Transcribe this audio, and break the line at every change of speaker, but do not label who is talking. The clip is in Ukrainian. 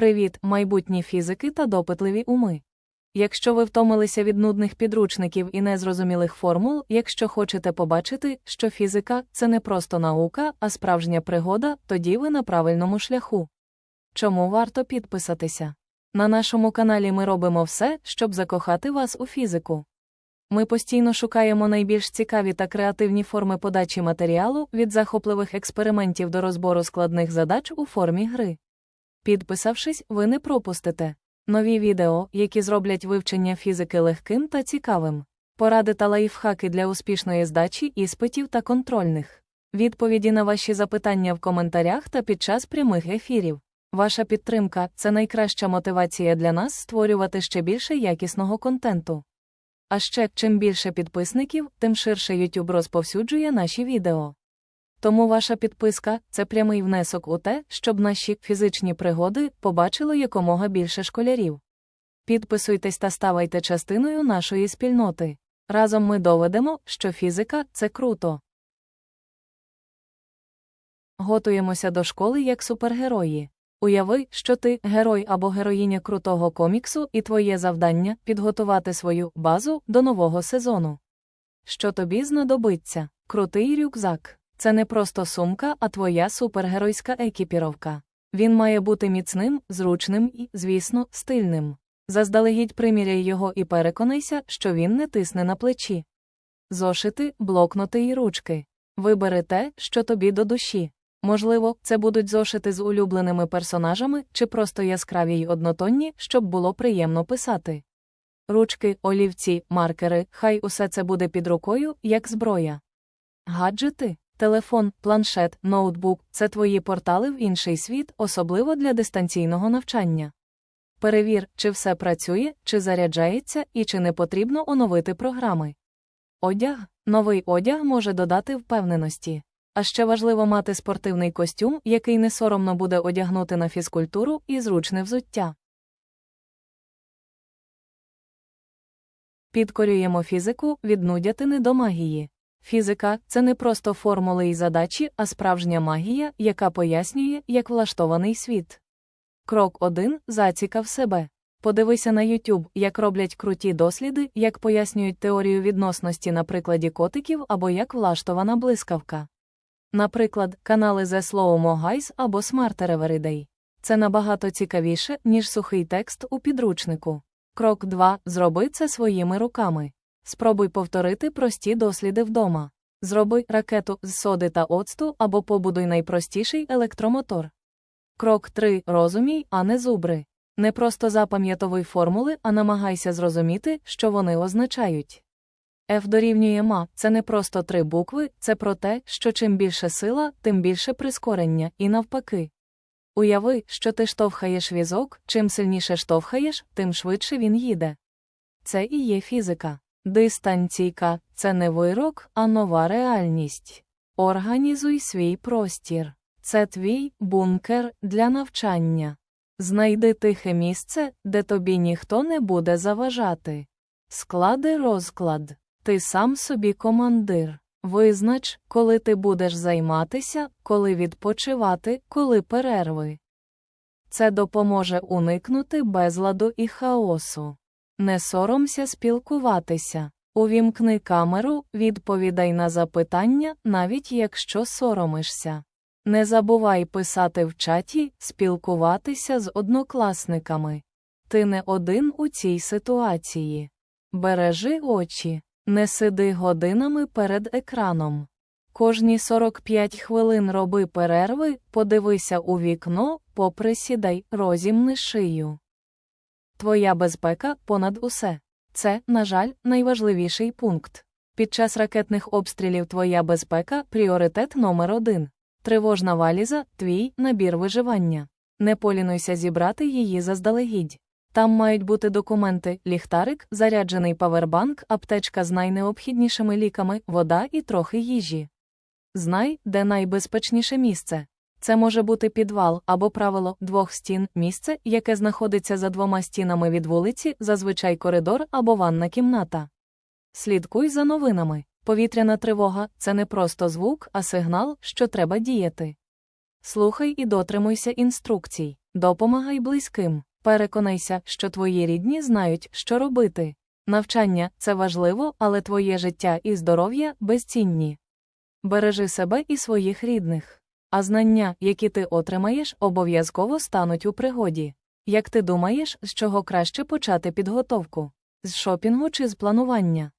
Привіт, майбутні фізики та допитливі уми. Якщо ви втомилися від нудних підручників і незрозумілих формул, якщо хочете побачити, що фізика це не просто наука, а справжня пригода, тоді ви на правильному шляху. Чому варто підписатися? На нашому каналі ми робимо все, щоб закохати вас у фізику. Ми постійно шукаємо найбільш цікаві та креативні форми подачі матеріалу від захопливих експериментів до розбору складних задач у формі гри. Підписавшись, ви не пропустите нові відео, які зроблять вивчення фізики легким та цікавим, поради та лайфхаки для успішної здачі іспитів та контрольних, відповіді на ваші запитання в коментарях та під час прямих ефірів. Ваша підтримка це найкраща мотивація для нас створювати ще більше якісного контенту. А ще, чим більше підписників, тим ширше YouTube розповсюджує наші відео. Тому ваша підписка це прямий внесок у те, щоб наші фізичні пригоди побачило якомога більше школярів. Підписуйтесь та ставайте частиною нашої спільноти. Разом ми доведемо, що фізика це круто. Готуємося до школи як супергерої. Уяви, що ти герой або героїня крутого коміксу, і твоє завдання підготувати свою базу до нового сезону. Що тобі знадобиться? Крутий рюкзак. Це не просто сумка, а твоя супергеройська екіпіровка. Він має бути міцним, зручним і, звісно, стильним. Заздалегідь приміряй його і переконайся, що він не тисне на плечі. Зошити, блокноти і ручки. Вибери те, що тобі до душі. Можливо, це будуть зошити з улюбленими персонажами чи просто яскраві й однотонні, щоб було приємно писати. Ручки, олівці, маркери, хай усе це буде під рукою, як зброя. Гаджети, телефон, планшет, ноутбук це твої портали в інший світ, особливо для дистанційного навчання. Перевір, чи все працює, чи заряджається і чи не потрібно оновити програми. Одяг, новий одяг може додати впевненості. А ще важливо мати спортивний костюм, який не соромно буде одягнути на фізкультуру і зручне взуття. Підкорюємо фізику від нудятини до магії. Фізика це не просто формули і задачі, а справжня магія, яка пояснює, як влаштований світ. Крок 1. Зацікав себе. Подивися на YouTube, як роблять круті досліди, як пояснюють теорію відносності на прикладі котиків або як влаштована блискавка. Наприклад, канали The Slow Mo Guys або Smarter Everyday. Це набагато цікавіше, ніж сухий текст у підручнику. Крок 2. Зроби це своїми руками. Спробуй повторити прості досліди вдома. Зроби ракету з соди та оцту або побудуй найпростіший електромотор. Крок 3. Розумій, а не зубри. Не просто запам'ятовуй формули, а намагайся зрозуміти, що вони означають. F дорівнює ма це не просто три букви, це про те, що чим більше сила, тим більше прискорення, і навпаки. Уяви, що ти штовхаєш візок, чим сильніше штовхаєш, тим швидше він їде. Це і є фізика. Дистанційка це не вирок, а нова реальність. Організуй свій простір. Це твій бункер для навчання. Знайди тихе місце, де тобі ніхто не буде заважати. Склади розклад. Ти сам собі командир. Визнач, коли ти будеш займатися, коли відпочивати, коли перерви. Це допоможе уникнути безладу і хаосу. Не соромся спілкуватися. Увімкни камеру, відповідай на запитання, навіть якщо соромишся. Не забувай писати в чаті, спілкуватися з однокласниками. Ти не один у цій ситуації. Бережи очі, не сиди годинами перед екраном. Кожні 45 хвилин роби перерви, подивися у вікно, поприсідай, розімни шию. Твоя безпека понад усе. Це, на жаль, найважливіший пункт. Під час ракетних обстрілів твоя безпека пріоритет номер один. Тривожна валіза твій набір виживання. Не полінуйся зібрати її заздалегідь. Там мають бути документи, ліхтарик, заряджений павербанк, аптечка з найнеобхіднішими ліками, вода і трохи їжі. Знай, де найбезпечніше місце. Це може бути підвал або правило двох стін, місце, яке знаходиться за двома стінами від вулиці, зазвичай коридор або ванна кімната. Слідкуй за новинами. Повітряна тривога це не просто звук, а сигнал, що треба діяти. Слухай і дотримуйся інструкцій. Допомагай близьким. Переконайся, що твої рідні знають, що робити. Навчання це важливо, але твоє життя і здоров'я безцінні. Бережи себе і своїх рідних. А знання, які ти отримаєш, обов'язково стануть у пригоді. Як ти думаєш, з чого краще почати підготовку? З шопінгу чи з планування?